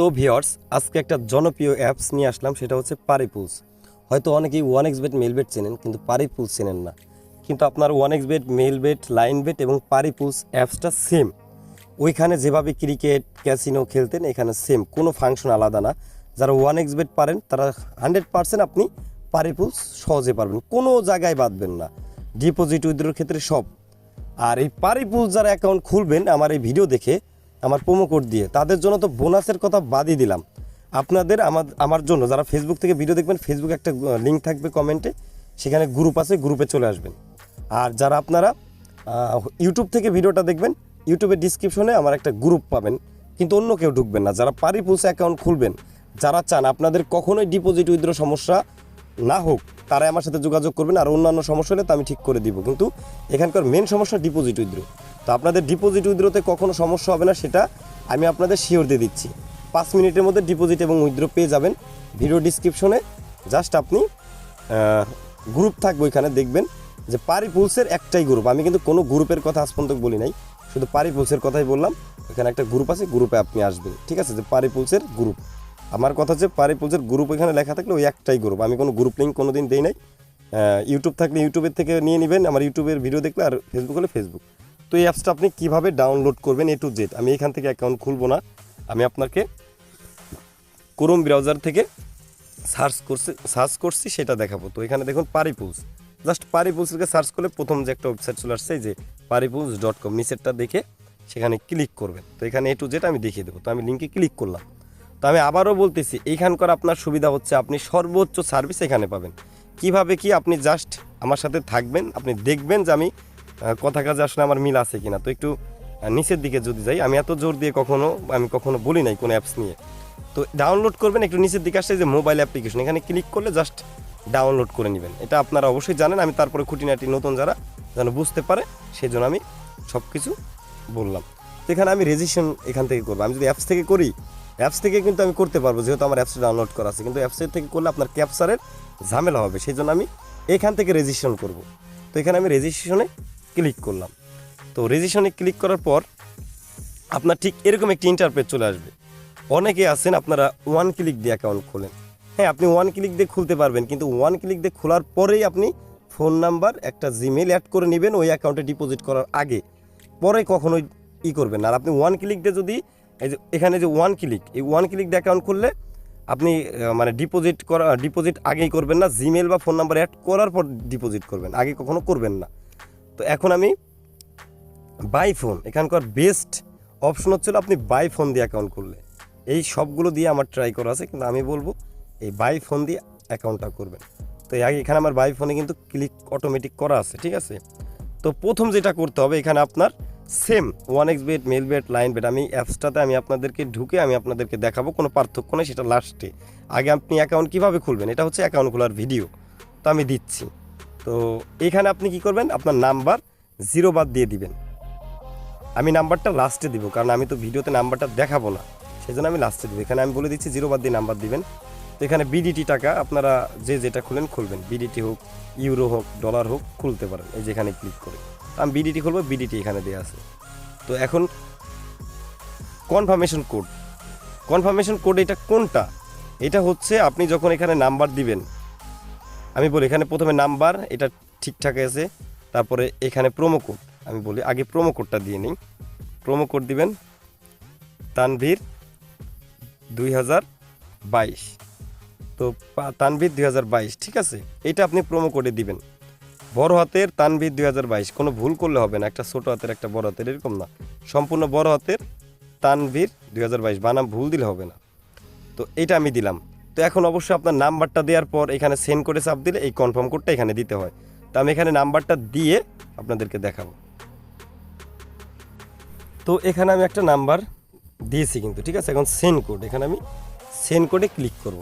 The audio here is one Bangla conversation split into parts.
তো ভিওর্স আজকে একটা জনপ্রিয় অ্যাপস নিয়ে আসলাম, সেটা হচ্ছে পারিপুলস হয়তো অনেকেই one x bet Melbet চেনেন, কিন্তু পারিপুলস চেনেন না। কিন্তু আপনার one x bet Melbet Linebet এবং পারিপুলস অ্যাপসটা সেম ওইখানে যেভাবে ক্রিকেট ক্যাসিনো খেলতেন, এখানে সেম কোনো ফাংশন আলাদা না। যারা ওয়ান এক্স বেট পারেন, তারা হান্ড্রেড পার্সেন্ট আপনি পারিপুলস সহজে পারবেন। কোনো জায়গায় বাঁধবেন না। ডিপোজিট উইথড্রোর ক্ষেত্রে সব। আর এই পারিপুল যারা অ্যাকাউন্ট খুলবেন, আমার এই ভিডিও দেখে আমার প্রোমো কোড দিয়ে। তাদের জন্য তো বোনাসের কথা বাদই দিলাম। আপনাদের আমার আমার জন্য, যারা ফেসবুক থেকে ভিডিও দেখবেন ফেসবুক একটা লিঙ্ক থাকবে কমেন্টে সেখানে গ্রুপ আছে গ্রুপে চলে আসবেন। আর যারা আপনারা ইউটিউব থেকে ভিডিওটা দেখবেন ইউটিউবের ডিসক্রিপশনে আমার একটা গ্রুপ পাবেন। কিন্তু অন্য কেউ ঢুকবেন না। যারা পারিপুলস অ্যাকাউন্ট খুলবেন, যারা চান আপনাদের কখনোই ডিপোজিট উইথড্র সমস্যা না হোক, তারাই আমার সাথে যোগাযোগ করবেন। আর অন্যান্য সমস্যা হলে তো আমি ঠিক করে দিব। কিন্তু এখানকার মেন সমস্যা ডিপোজিট উইথড্র তো আপনাদের ডিপোজিট উইথড্রতে কখনো সমস্যা হবে না, সেটা আমি আপনাদের শিওর দিয়ে দিচ্ছি। পাঁচ মিনিটের মধ্যে ডিপোজিট এবং উইথড্র পেয়ে যাবেন। ভিডিও ডিসক্রিপশনে জাস্ট আপনি গ্রুপ থাকবে ওইখানে, দেখবেন যে পারি পুলসের একটাই গ্রুপ আমি কিন্তু কোনো গ্রুপের কথা আজ পর্যন্ত বলি নাই, শুধু পারি পুলসের কথাই বললাম। ওখানে একটা গ্রুপ আছে গ্রুপে আপনি আসবেন, ঠিক আছে? যে পারি পুলসের গ্রুপ আমার কথা হচ্ছে পারি পুলসের গ্রুপ এখানে লেখা থাকলে ওই একটাই গ্রুপ আমি কোনো গ্রুপ লিঙ্ক কোনো দিন দিই নাই। ইউটিউব থাকলে ইউটিউবের থেকে নিয়ে নেবেন, আমার ইউটিউবের ভিডিও দেখলে আর ফেসবুক হলে ফেসবুক তো এই অ্যাপসটা আপনি কীভাবে ডাউনলোড করবেন এ টু জেড আমি এখান থেকে অ্যাকাউন্ট খুলবো না। আমি আপনাকে ক্রোম ব্রাউজার থেকে সার্চ করছি সার্চ করছি, সেটা দেখাবো। তো এখানে দেখুন পারিপুলস জাস্ট পারিপুলসকে সার্চ করলে প্রথম যে একটা ওয়েবসাইট চলে আসছে যে পারিপুলস ডট কম নিচেরটা দেখে সেখানে ক্লিক করবেন। তো এখানে এ টু জেড আমি দেখিয়ে দেবো। তো আমি লিঙ্কে ক্লিক করলাম। তো আমি আবারও বলতেছি এইখানকার আপনার সুবিধা হচ্ছে আপনি সর্বোচ্চ সার্ভিস এখানে পাবেন। কীভাবে কি আপনি জাস্ট আমার সাথে থাকবেন, আপনি দেখবেন যে আমি কথা কাজে আসলে আমার মিল আছে কিনা। তো একটু নিচের দিকে যদি যাই, আমি এত জোর দিয়ে কখনো, আমি কখনো বলি নাই কোনো অ্যাপস নিয়ে। তো ডাউনলোড করবেন, একটু নিচের দিকে আসছে যে মোবাইল অ্যাপ্লিকেশন এখানে ক্লিক করলে জাস্ট ডাউনলোড করে নেবেন। এটা আপনারা অবশ্যই জানেন, আমি তারপরে খুঁটিনাটি নতুন যারা, যেন বুঝতে পারে সেই জন্য আমি সব কিছু বললাম এখানে আমি রেজিস্ট্রেশন এখান থেকে করব। আমি যদি অ্যাপস থেকে করি অ্যাপস থেকে কিন্তু আমি করতে পারব, যেহেতু আমার অ্যাপসটা ডাউনলোড করা আছে। কিন্তু অ্যাপসের থেকে করলে আপনার ক্যাপচারের ঝামেলা হবে সেই জন্য আমি এখান থেকে রেজিস্ট্রেশন করব। তো এখানে আমি রেজিস্ট্রেশনে ক্লিক করলাম। তো রেজিস্ট্রেশনে ক্লিক করার পর আপনার ঠিক এরকম একটি ইন্টারপেজ চলে আসবে। অনেকে আছেন আপনারা ওয়ান ক্লিক দিয়ে অ্যাকাউন্ট খোলেন। হ্যাঁ আপনি ওয়ান ক্লিক দিয়ে খুলতে পারবেন, কিন্তু ওয়ান ক্লিক দিয়ে খোলার পরেই আপনি ফোন নাম্বার একটা জিমেল অ্যাড করে নেবেন, ওই অ্যাকাউন্টে ডিপোজিট করার আগে। পরে কখনোই ই করবেন আর আপনি ওয়ান ক্লিক দিয়ে যদি এই যে এখানে যে ওয়ান ক্লিক এই ওয়ান ক্লিক দিয়ে অ্যাকাউন্ট খুললে আপনি মানে ডিপোজিট করা ডিপোজিট আগেই করবেন না জিমেল বা ফোন নাম্বার অ্যাড করার পর ডিপোজিট করবেন। আগে কখনো করবেন না। তো এখন আমি বাই ফোন এখানকার বেস্ট অপশন হচ্ছিল আপনি বাই ফোন দিয়ে অ্যাকাউন্ট করলে এই সবগুলো দিয়ে আমার ট্রাই করা আছে, কিন্তু আমি বলব এই বাই ফোন দিয়ে অ্যাকাউন্টটা করবেন। তো এই আগে এখানে আমার বাই ফোনে কিন্তু ক্লিক অটোমেটিক করা আছে, ঠিক আছে? তো প্রথম যেটা করতে হবে, এখানে আপনার same one x bet Melbet Linebet আমি অ্যাপসটাতে আমি আপনাদেরকে ঢুকে আমি আপনাদেরকে দেখাবো, কোনো পার্থক্য নেই, সেটা লাস্টে আগে আপনি অ্যাকাউন্ট কীভাবে খুলবেন? এটা হচ্ছে অ্যাকাউন্ট খোলার ভিডিও তো আমি দিচ্ছি। তো এখানে আপনি কি করবেন? আপনার নাম্বার জিরো বাদ দিয়ে দিবেন। আমি নাম্বারটা লাস্টে দিব, কারণ আমি তো ভিডিওতে নাম্বারটা দেখাবো না। সেই আমি লাস্টে দিব। এখানে আমি বলে দিচ্ছি জিরো বাদ দিয়ে নাম্বার দিবেন। তো এখানে বিডিটি টাকা আপনারা যে যেটা খুলেন খুলবেন। বিডিটি হোক ইউরো হোক ডলার হোক, খুলতে পারেন। এই যেখানে ক্লিক করে। আমি বিডিটি খুলবো বিডিটি এখানে দেওয়া আছে। তো এখন কনফার্মেশন কোড কনফার্মেশন কোড এটা কোনটা? এটা হচ্ছে আপনি যখন এখানে নাম্বার দিবেন আমি বলি, এখানে প্রথমে নাম্বার, এটা ঠিকঠাক আছে, তারপরে এখানে প্রোমো কোড আমি বলি, আগে প্রোমো কোডটা দিয়ে নিই। প্রোমো কোড দিবেন, তানভীর দুই হাজার বাইশ। তো তানভীর দুই হাজার বাইশ, ঠিক আছে? এটা আপনি প্রোমো কোডে দিবেন। বড় হাতের তানভীর দুই হাজার বাইশ, কোনো ভুল করলে হবে না, একটা ছোট হাতের, একটা বড় হাতের, এরকম না। সম্পূর্ণ বড় হাতের তানভীর দুই হাজার বাইশ, বানাম ভুল দিলে হবে না। তো এটা আমি দিলাম। তো এখন অবশ্যই আপনার নাম্বারটা দেওয়ার পর এখানে সেন্ড করে চাপ দিলে এই কনফার্ম কোডটা এখানে দিতে হয়। তো আমি এখানে নাম্বারটা দিয়ে আপনাদেরকে দেখাবো। তো এখানে আমি একটা নাম্বার দিয়েছি কিন্তু, ঠিক আছে? এখন সেন্ড কোড এখানে আমি সেন্ড কোডে ক্লিক করব।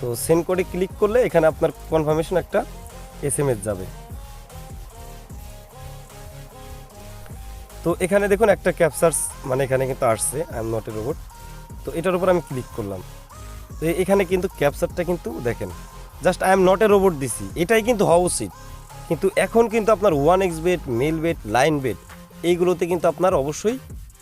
তো সেন্ড কোডে ক্লিক করলে এখানে আপনার কনফার্মেশন একটা এস যাবে। তো এখানে দেখুন একটা ক্যাপচার্স মানে এখানে কিন্তু আসছে I am not a robot তো এটার উপর আমি ক্লিক করলাম। এখানে কিন্তু ক্যাপচারটা কিন্তু দেখেন। Just I am not a robot দিছি এটাই কিন্তু হওয়া উচিত। কিন্তু এখন কিন্তু আপনার one x bet Melbet Linebet এইগুলোতে কিন্তু আপনার অবশ্যই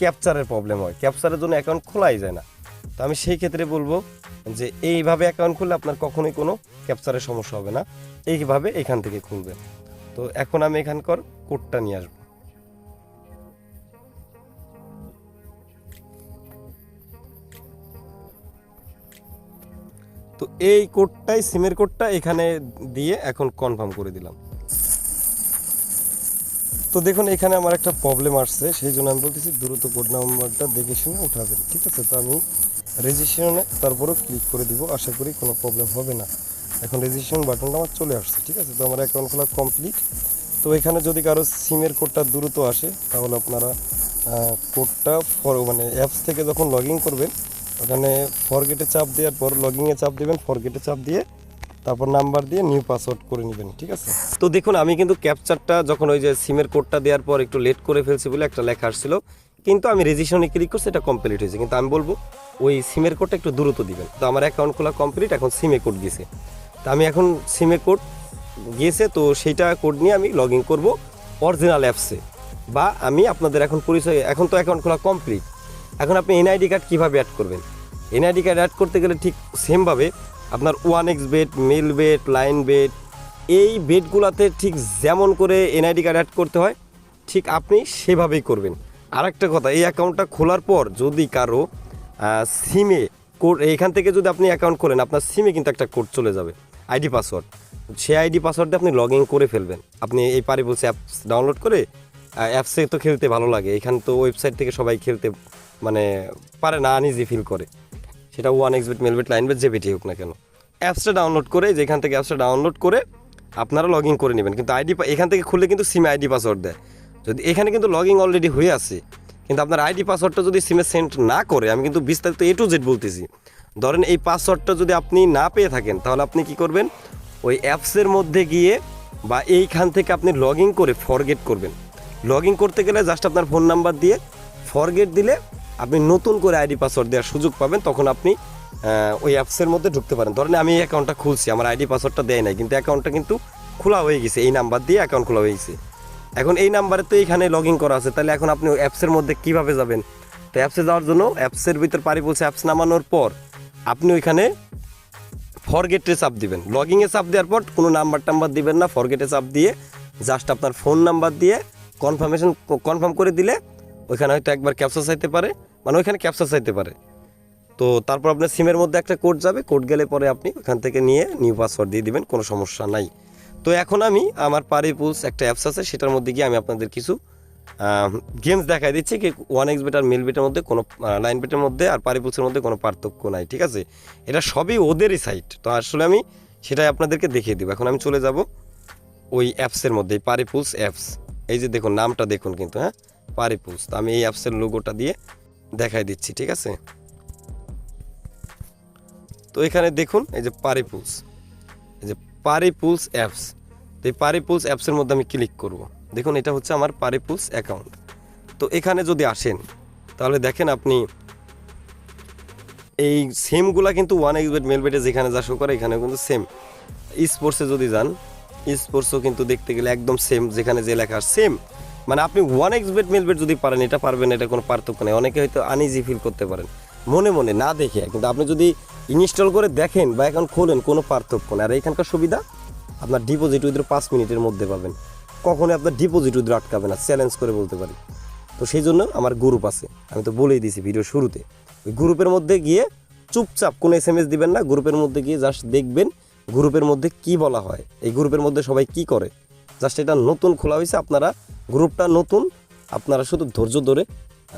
ক্যাপচারের প্রবলেম হয়। ক্যাপচারের জন্য অ্যাকাউন্ট খোলাই যায় না। তো আমি সেই ক্ষেত্রে বলব যে, এইভাবে অ্যাকাউন্ট খুললে আপনার কখনোই কোনো ক্যাপচারের সমস্যা হবে না। এইভাবে এখান থেকে খুলবে তো এখন আমি এখানকার কোডটা নিয়ে আসব। তো এই কোডটাই, সিমের কোডটা এখানে দিয়ে এখন কনফার্ম করে দিলাম। তো দেখুন, এখানে আমার একটা প্রবলেম আসছে, সেই জন্য আমি বলতেছি দ্রুত কোড নাম্বারটা দেখে শুনে উঠাবেন, ঠিক আছে? তো আমি রেজিস্ট্রেশনে তারপরেও ক্লিক করে দিব, আশা করি কোনো প্রবলেম হবে না। এখন রেজিস্ট্রেশন বাটনটা আমার চলে আসছে, ঠিক আছে? তো আমার অ্যাকাউন্ট খোলা কমপ্লিট তো এখানে যদি কারও সিমের কোডটা দ্রুত আসে, তাহলে আপনারা কোডটা ফর মানে অ্যাপস থেকে যখন লগ ইন করবেন ওখানে ফরগেটে চাপ দেওয়ার পর লগিংয়ে চাপ দেবেন ফরগেটে চাপ দিয়ে, তারপর নাম্বার দিয়ে নিউ পাসওয়ার্ড করে নেবেন, ঠিক আছে? তো দেখুন, আমি কিন্তু ক্যাপচারটা যখন ওই যে সিমের কোডটা দেওয়ার পর একটু লেট করে ফেলছি বলে একটা লেখা আসছিল, কিন্তু আমি রেজিস্ট্রেশনে ক্লিক করছি, এটা কমপ্লিট হয়েছে। কিন্তু আমি বলব, ওই সিমের কোডটা একটু দ্রুত দিবেন। তো আমার অ্যাকাউন্ট খোলা কমপ্লিট এখন সিমে কোড গেছে তা আমি এখন সিমে কোড গিয়েছে, তো সেইটা কোড নিয়ে আমি লগ ইন করব অরিজিনাল অ্যাপসে বা আমি আপনাদের এখন পরিচয়, এখন তো অ্যাকাউন্ট খোলা কমপ্লিট এখন আপনি এনআইডি কার্ড কীভাবে অ্যাড করবেন? এনআইডি কার্ড অ্যাড করতে গেলে ঠিক সেমভাবে আপনার one x bet Melbet Linebet এই বেডগুলোতে ঠিক যেমন করে এনআইডি কার্ড অ্যাড করতে হয়, ঠিক আপনি সেভাবেই করবেন। আর একটা কথা, এই অ্যাকাউন্টটা খোলার পর যদি কারও সিমে কোড এইখান থেকে যদি আপনি অ্যাকাউন্ট করেন, আপনার সিমে কিন্তু একটা কোড চলে যাবে আইডি পাসওয়ার্ড সেই আইডি পাসওয়ার্ডে আপনি লগ ইন করে ফেলবেন। আপনি এই পারিবলস অ্যাপস ডাউনলোড করে অ্যাপসে তো খেলতে ভালো লাগে, এখান তো ওয়েবসাইট থেকে সবাই খেলতে মানে পারে না আনইজি ফিল করে। সেটা ওয়ান এক্সবেট মেলবেট লাইনবেট যে বেটি হোক না কেন। অ্যাপসটা ডাউনলোড করে, যেখান থেকে অ্যাপসটা ডাউনলোড করে, আপনারা লগ ইন করে নেবেন। কিন্তু আইডি এখান থেকে খুললে কিন্তু সিমে আইডি পাসওয়ার্ড দেয়। যদি এখানে কিন্তু লগ ইন অলরেডি হয়ে আছে, কিন্তু আপনার আইডি পাসওয়ার্ডটা যদি সিমে সেন্ড না করে, আমি কিন্তু বিস্তারিত এ টু জেড বলতেছি। ধরেন এই পাসওয়ার্ডটা যদি আপনি না পেয়ে থাকেন, তাহলে আপনি কি করবেন? ওই অ্যাপসের মধ্যে গিয়ে বা এইখান থেকে আপনি লগ ইন করে ফরগেট করবেন। লগ ইন করতে গেলে জাস্ট আপনার ফোন নাম্বার দিয়ে ফরগেট দিলে আপনি নতুন করে আইডি পাসওয়ার্ড দেওয়ার সুযোগ পাবেন, তখন আপনি ওই অ্যাপসের মধ্যে ঢুকতে পারেন। ধরেন আমি এই অ্যাকাউন্টটা খুলছি, আমার আইডি পাসওয়ার্ডটা দেয় নাই, কিন্তু অ্যাকাউন্টটা কিন্তু খোলা হয়ে গেছে, এই নাম্বার দিয়ে অ্যাকাউন্ট খোলা হয়ে গেছে। এখন এই নাম্বারে তো এইখানে লগ ইন করা আছে, তাহলে এখন আপনি অ্যাপসের মধ্যে কীভাবে যাবেন? তো অ্যাপসে যাওয়ার জন্য অ্যাপসের ভিতর পারি বলছে অ্যাপস নামানোর পর, আপনি ওইখানে ফরগেটে চাপ দিবেন। লগিংয়ে চাপ দেওয়ার পর কোনো নাম্বার টাম্বার দিবেন না ফরগেটে চাপ দিয়ে জাস্ট আপনার ফোন নাম্বার দিয়ে কনফার্মেশন কনফার্ম করে দিলে ওইখানে হয়তো একবার ক্যাপচা চাইতে পারে মানে ওইখানে ক্যাপচা চাইতে পারে। তো তারপর আপনার সিমের মধ্যে একটা কোড যাবে কোড গেলে পরে আপনি ওখান থেকে নিয়ে নিউ পাসওয়ার্ড দিয়ে দিবেন, কোনো সমস্যা নাই। তো এখন আমি আমার পারি পুলস একটা অ্যাপস আছে, সেটার মধ্যে গিয়ে আমি আপনাদের কিছু গেমস দেখাই দিচ্ছি, কি ওয়ান এক্স বেটার মিল বেটের মধ্যে কোনো লাইন বেটের মধ্যে আর পারি পুলসের মধ্যে কোনো পার্থক্য নাই, ঠিক আছে? এটা সবই ওদেরই সাইট তো আসলে আমি সেটাই আপনাদেরকে দেখিয়ে দেবো। এখন আমি চলে যাব ওই অ্যাপসের মধ্যে পারি পুলস অ্যাপস এই যে দেখুন, নামটা দেখুন কিন্তু হ্যাঁ? পারিপুস তো আমি এই অ্যাপসের লোগোটা দিয়ে দেখাই দিচ্ছি, ঠিক আছে? তো এখানে দেখুন, এই যে পারিপুলস এই যে পারিপুলস অ্যাপস। তো এই পারিপুলস অ্যাপসের মধ্যে আমি ক্লিক করব। দেখুন, এটা হচ্ছে আমার পারিপুলস অ্যাকাউন্ট তো এখানে যদি আসেন, তাহলে দেখেন আপনি এই সেমগুলা কিন্তু ওয়ান এক্সবেট মেলবেটে যেখানে যা শো করে এখানে কিন্তু সেম স্পোর্টসে যদি যান স্পোর্টসও কিন্তু দেখতে গেলে একদম সেম যেখানে যে লেখা সেম মানে আপনি ওয়ান এক্সবেট মেলবেট যদি পারেন, এটা পারবেন, এটা কোনো পার্থক্য নেই। অনেকে হয়তো আনইজি ফিল করতে পারেন। মনে মনে, না দেখে। কিন্তু আপনি যদি ইনস্টল করে দেখেন বা এখন খোলেন, কোনো পার্থক্য নেই। আর এখানকার সুবিধা? আপনার ডিপোজিট উইথ পাঁচ মিনিটের মধ্যে পাবেন। কখনোই আপনার ডিপোজিট উইথ আটকাবে না। চ্যালেঞ্জ করে বলতে পারি। তো সেই জন্য আমার গ্রুপ আছে। আমি তো বলেই দিয়েছি ভিডিও শুরুতে। ওই গ্রুপের মধ্যে গিয়ে চুপচাপ কোনো এস এম এস দিবেন না। গ্রুপের মধ্যে গিয়ে জাস্ট দেখবেন গ্রুপের মধ্যে কি বলা হয়? এই গ্রুপের মধ্যে সবাই কি করে? জাস্ট এটা নতুন খোলা হয়েছে, আপনারা গ্রুপটা নতুন, আপনারা শুধু ধৈর্য ধরে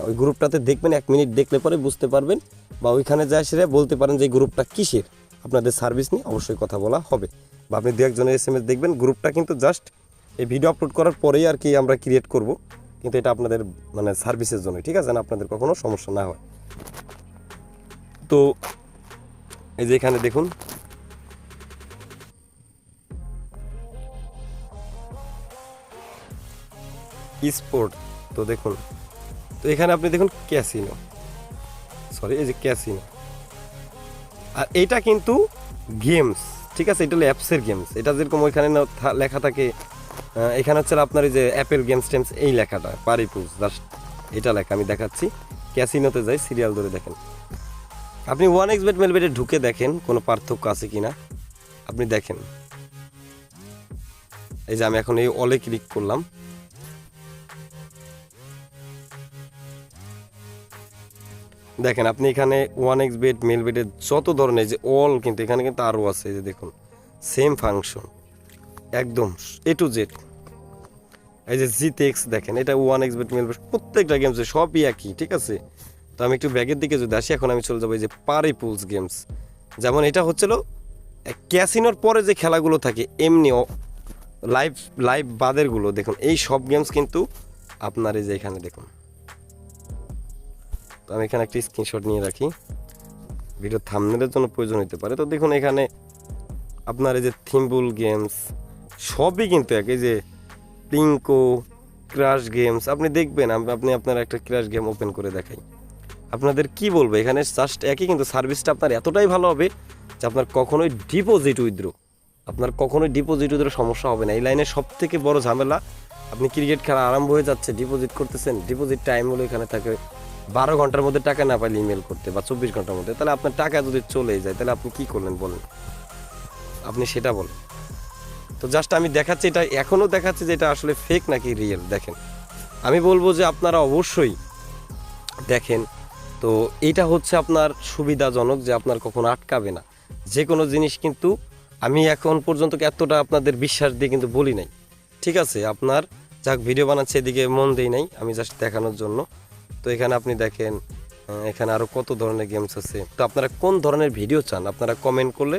ওই গ্রুপটাতে দেখবেন, এক মিনিট দেখলে পরে বুঝতে পারবেন বা ওইখানে যায় সেটা বলতে পারেন যে গ্রুপটা কিসের। আপনাদের সার্ভিস নিয়ে অবশ্যই কথা বলা হবে। বা আপনি দু একজনের এস দেখবেন, গ্রুপটা কিন্তু জাস্ট এই ভিডিও আপলোড করার পরেই আর কি আমরা ক্রিয়েট করব। কিন্তু এটা আপনাদের মানে সার্ভিসের জন্য, ঠিক আছে? না, আপনাদের কখনো সমস্যা না হয়। তো এই যে এখানে দেখুন স্পোর্ট। তো দেখুন, তো এখানে আপনি দেখুন ক্যাসিনো। সরি, এই যে ক্যাসিনো। আর এটা কিন্তু গেমস, ঠিক আছে? এটা হলো অ্যাপসের গেমস। এটা যেরকম ওইখানে লেখা থাকে এখানে হচ্ছে আপনার এই যে অ্যাপেল গেমস টেমস, এই লেখাটা পারিপুজ জাস্ট এটা লেখা, আমি দেখাচ্ছি। ক্যাসিনোতে যাই, সিরিয়াল ধরে দেখেন। আপনি ওয়ান এক্স বেট মেলবেটে ঢুকে দেখেন, কোনো পার্থক্য আছে কি না আপনি দেখেন। এই যে আমি এখন এই অলে ক্লিক করলাম। দেখেন, আপনি এখানে ওয়ান এক্স বেড মেল বেডের যত ধরনের যে অল কিন্তু এখানে কিন্তু আরও আছে যে দেখুন সেম ফাংশন একদম এ টু জেড এই যে জিতেক্স দেখেন, এটা one x bet Melbet প্রত্যেকটা গেমসে সবই একই, ঠিক আছে? তো আমি একটু ব্যাগের দিকে যদি আসি, এখন আমি চলে যাব এই যে পারি পুলস গেমস যেমন এটা হচ্ছিল ক্যাসিনোর পরে যে খেলাগুলো থাকে, এমনি লাইভ লাইভ বাদেরগুলো, দেখুন, এই সব গেমস কিন্তু আপনার এই যে এখানে দেখুন। তো আমি এখানে একটি স্ক্রিনশট নিয়ে রাখি। ভিডিও থামনেলের জন্য প্রয়োজন হতে পারে। তো দেখুন এখানে আপনার এই যে থিম্বুল গেমস সবই কিন্তু এক। এই যে পিঙ্কো ক্রাশ গেমস আপনি দেখবেন আপনি আপনার একটা ক্রাশ গেম ওপেন করে দেখাই। আপনাদের কি বলব, এখানে জাস্ট একই কিন্তু সার্ভিসটা আপনার এতটাই ভালো হবে যে আপনার কখনোই ডিপোজিট উইথড্রো আপনার কখনোই ডিপোজিট উইথড্রো সমস্যা হবে না। এই লাইনে সব থেকে বড় ঝামেলা, আপনি ক্রিকেট খেলা আরম্ভ হয়ে যাচ্ছে ডিপোজিট করতেছেন ডিপোজিট টাইম হলো এখানে থাকে বারো ঘণ্টার মধ্যে টাকা না পাইলে ইমেল করতে বা চব্বিশ ঘণ্টার মধ্যে, তাহলে আপনার টাকা যদি চলে যায়, তাহলে আপনি কি করলেন বলেন? আপনি সেটা বলেন। তো জাস্ট আমি দেখাচ্ছি, এটা এখনও দেখাচ্ছি যে এটা আসলে ফেক নাকি রিয়েল দেখেন। আমি বলব যে আপনারা অবশ্যই দেখেন, তো এটা হচ্ছে আপনার সুবিধাজনক যে আপনার কখনো আটকাবে না। যে কোনো জিনিস কিন্তু আমি এখন পর্যন্ত এতটা আপনাদের বিশ্বাস দিয়ে কিন্তু বলি নাই। ঠিক আছে, আপনার যাক ভিডিও বানাচ্ছে, এদিকে মন দেই নাই, আমি জাস্ট দেখানোর জন্য। তো এখানে আপনি দেখেন এখানে আরও কত ধরনের গেমস আছে। তো আপনারা কোন ধরনের ভিডিও চান, আপনারা কমেন্ট করলে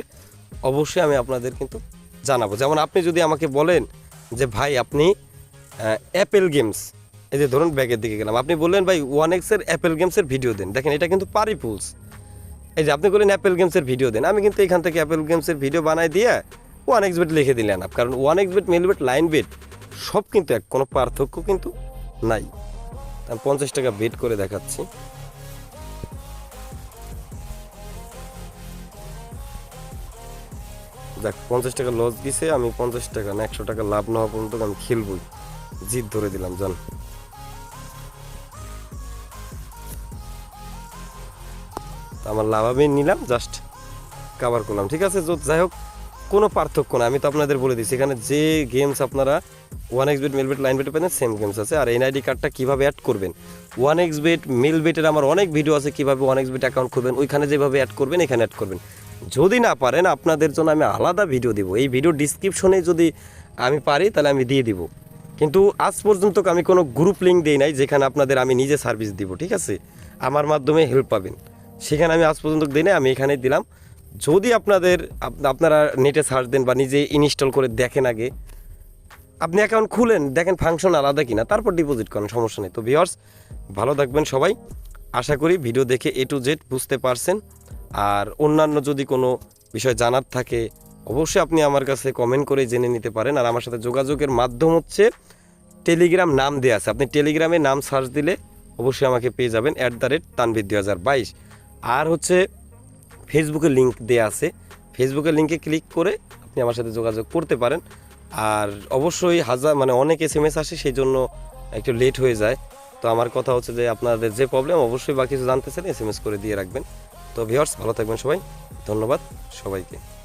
অবশ্যই আমি আপনাদের কিন্তু জানাব। যেমন আপনি যদি আমাকে বলেন যে, ভাই, আপনি অ্যাপেল গেমস এই যে ধরুন ব্যাগের দিকে গেলাম। আপনি বললেন, ভাই ওয়ান এক্সের অ্যাপেল গেমসের ভিডিও দেন। দেখেন, এটা কিন্তু পারি পুলস এই যে আপনি বললেন অ্যাপেল গেমসের ভিডিও দেন। আমি কিন্তু এখান থেকে অ্যাপেল গেমসের ভিডিও বানাই দিয়ে ওয়ান এক্স বেট লিখে দিলেন। কারণ one x bet Melbet Linebet সব কিন্তু এক, কোনো পার্থক্য কিন্তু নাই। আমি পঞ্চাশ টাকা বেট করে দেখাচ্ছি। দেখ পঞ্চাশ টাকা লস দিছে, আমি পঞ্চাশ টাকা না, একশো টাকা লাভ না পর্যন্ত আমি খেলবই। জিত ধরে দিলাম, জান। আমার লাভ আমি নিলাম জাস্ট কাভার করলাম, ঠিক আছে? যাই হোক কোনো পার্থক্য না আমি তো আপনাদের বলে দিচ্ছি এখানে যে গেমস আপনারা one x bet Melbet লাইন বেটে পাবেন সেম গেমস আছে। আর এনআইডি কার্ডটা কীভাবে অ্যাড করবেন? ওয়ান এক্স বেট মেল বেটের আমার অনেক ভিডিও আছে কীভাবে ওয়ান এক্স বেট অ্যাকাউন্ট করবেন ওইখানে যেভাবে অ্যাড করবেন, এখানে অ্যাড করবেন। যদি না পারেন, আপনাদের জন্য আমি আলাদা ভিডিও দিব। এই ভিডিও ডিসক্রিপশনে যদি আমি পারি, তাহলে আমি দিয়ে দিব। কিন্তু আজ পর্যন্ত আমি কোনো গ্রুপ লিঙ্ক দিই নাই, যেখানে আপনাদের আমি নিজে সার্ভিস দিব, ঠিক আছে? আমার মাধ্যমে হেল্প পাবেন। সেখানে আমি আজ পর্যন্ত দিই নাই, আমি এখানেই দিলাম। যদি আপনাদের আপনারা নেটে সার্চ দেন বা নিজে ইনস্টল করে দেখেন আগে, আপনি অ্যাকাউন্ট খুলেন, দেখেন ফাংশন আলাদা কিনা, তারপর ডিপোজিট করেন, সমস্যা নেই। তো ভিওর্স ভালো থাকবেন সবাই। আশা করি ভিডিও দেখে এ টু জেড বুঝতে পারছেন। আর অন্যান্য যদি কোনো বিষয় জানার থাকে, অবশ্যই আপনি আমার কাছে কমেন্ট করে জেনে নিতে পারেন। আর আমার সাথে যোগাযোগের মাধ্যম হচ্ছে টেলিগ্রাম নাম দেওয়া আছে। আপনি টেলিগ্রামে নাম সার্চ দিলে অবশ্যই আমাকে পেয়ে যাবেন। অ্যাট দ্য রেট তানবির দুই হাজার বাইশ। আর হচ্ছে ফেসবুকে লিঙ্ক দেওয়া আছে। ফেসবুকের লিঙ্কে ক্লিক করে আপনি আমার সাথে যোগাযোগ করতে পারেন। আর অবশ্যই হাজার মানে অনেক এস এম এস আসে, সেই জন্য একটু লেট হয়ে যায়। তো আমার কথা হচ্ছে যে আপনাদের যে প্রবলেম অবশ্যই বা কিছু জানতে চান এস এম এস করে দিয়ে রাখবেন। তো ভিওর্স ভালো থাকবেন সবাই। ধন্যবাদ সবাইকে।